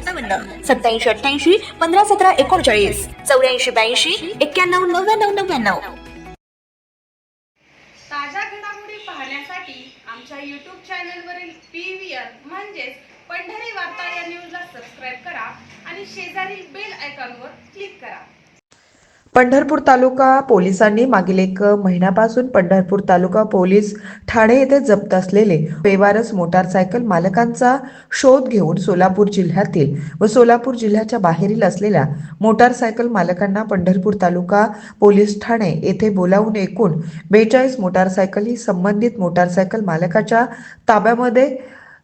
सत्तावन्न सत्याऐंशी अठ्ठ्याऐंशी पंधरा सतरा एकोणचाळीस चौऱ्याऐंशी ब्याऐंशी एक्क्याण्णव नव्याण्णव नव्याण्णव. ताज्या घडामोडी पाहण्यासाठी आमच्या यूट्यूब चॅनलवरील पी व्ही आर म्हणजेच पंढरी वार्ता या न्यूजला सबस्क्राईब करा आणि शेजारील बेल आयकॉनवर क्लिक करा. पंढरपूर तालुका पोलिसांनी मागील एक महिन्यापासून पंढरपूर तालुका पोलीस ठाणे येथे जप्त असलेले बेवारस मोटारसायकल मालकांचा शोध घेऊन सोलापूर जिल्ह्यातील व सोलापूर जिल्ह्याच्या बाहेरील असलेल्या मोटारसायकल मालकांना पंढरपूर तालुका पोलीस ठाणे येथे बोलावून एकूण बेचाळीस मोटारसायकल ही संबंधित मोटारसायकल मालकाच्या ताब्यामध्ये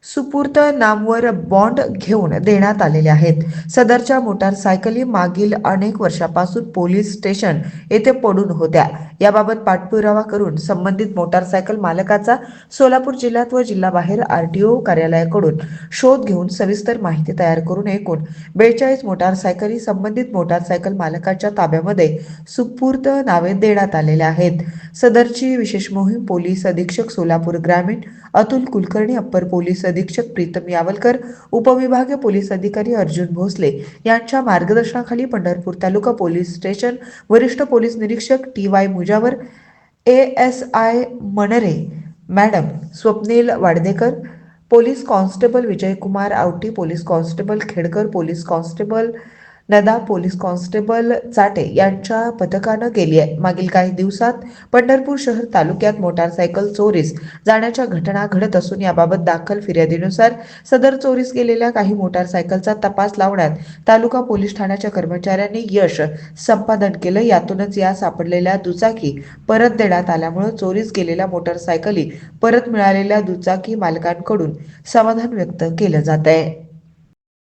सुपूर्त नामवर बॉन्ड घेऊन देण्यात आलेले आहेत. सदरच्या मोटारसायकली मागील अनेक वर्षापासून पोलीस स्टेशन येथे पडून होत्या. याबाबत पाठपुरावा करून संबंधित मोटारसायकल मालकाचा सोलापूर जिल्ह्यात व जिल्हाबाहेर आरटीओ कार्यालयाकडून शोध घेऊन सविस्तर माहिती तयार करून एकूण बेचाळीस मोटारसायकली संबंधित मोटारसायकल मालकाच्या ताब्यामध्ये सुपूर्त नावे देण्यात आलेल्या आहेत. सदरची विशेष मोहीम पोलीस अधीक्षक सोलापूर ग्रामीण अतुल कुलकर्णी अप्पर पोलीस अधीक्षक प्रीतम यावलकर उपविभागीय पोलीस अधिकारी अर्जुन भोसले यांच्या मार्गदर्शनाखाली पंढरपूर तालुका पोलीस स्टेशन वरिष्ठ पोलीस निरीक्षक T Y Mujawar A S I Manre madam Swapnil Wadadekar police constable Vijaykumar Awati police constable Khedkar police constable Nada police constable Chate यांच्या पथकानं केली आहे. मागील काही दिवसात पंढरपूर शहर तालुक्यात मोटारसायकल चोरीस जाण्याच्या घटना घडत असून याबाबत दाखल फिर्यादीनुसार सदर चोरीस गेलेल्या काही मोटारसायकलचा तपास लावण्यात तालुका पोलीस ठाण्याच्या कर्मचाऱ्यांनी यश संपादन केलं. यातूनच या सापडलेल्या दुचाकी परत देण्यात आल्यामुळे चोरीस गेलेल्या मोटारसायकली परत मिळालेल्या दुचाकी मालकांकडून समाधान व्यक्त केलं जात आहे